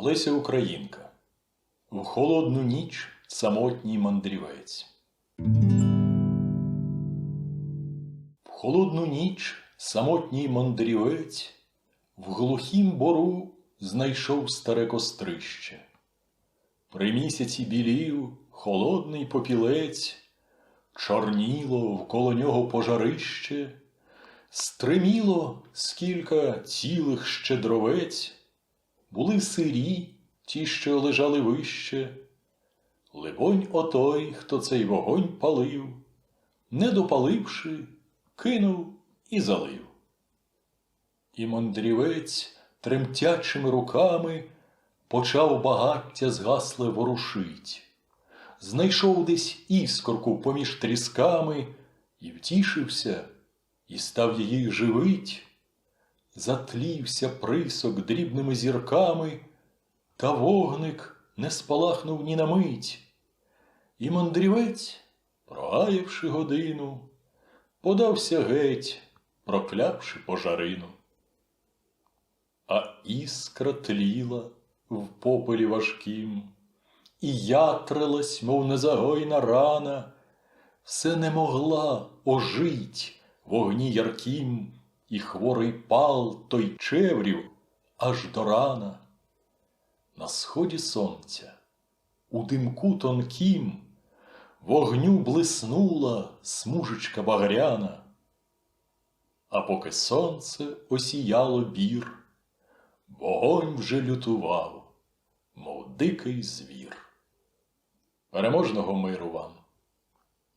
Леся Українка. В холодну ніч самотній мандрівець. В холодну ніч самотній мандрівець в глухім бору знайшов старе кострище. При місяці білів холодний попілець, чорніло вколо нього пожарище, стриміло скілька цілих щедровець, були сирі ті, що лежали вище. Либонь, отой, хто цей вогонь палив, не допаливши, кинув і залив. І мандрівець тремтячими руками почав багаття згасле ворушить, знайшов десь іскорку поміж трісками і втішився, і став її живить. Затлівся присок дрібними зірками, та вогник не спалахнув ні на мить. І мандрівець, прогаявши годину, подався геть, проклявши пожарину. А іскра тліла в попелі важкім, і ятрилась, мов незагойна рана, все не могла ожить в огні яркім, і хворий пал той чеврів аж до рана. На сході сонця, у димку тонкім, вогню блиснула смужечка багряна, а поки сонце осіяло бір, вогонь вже лютував, мов дикий звір. Переможного миру вам!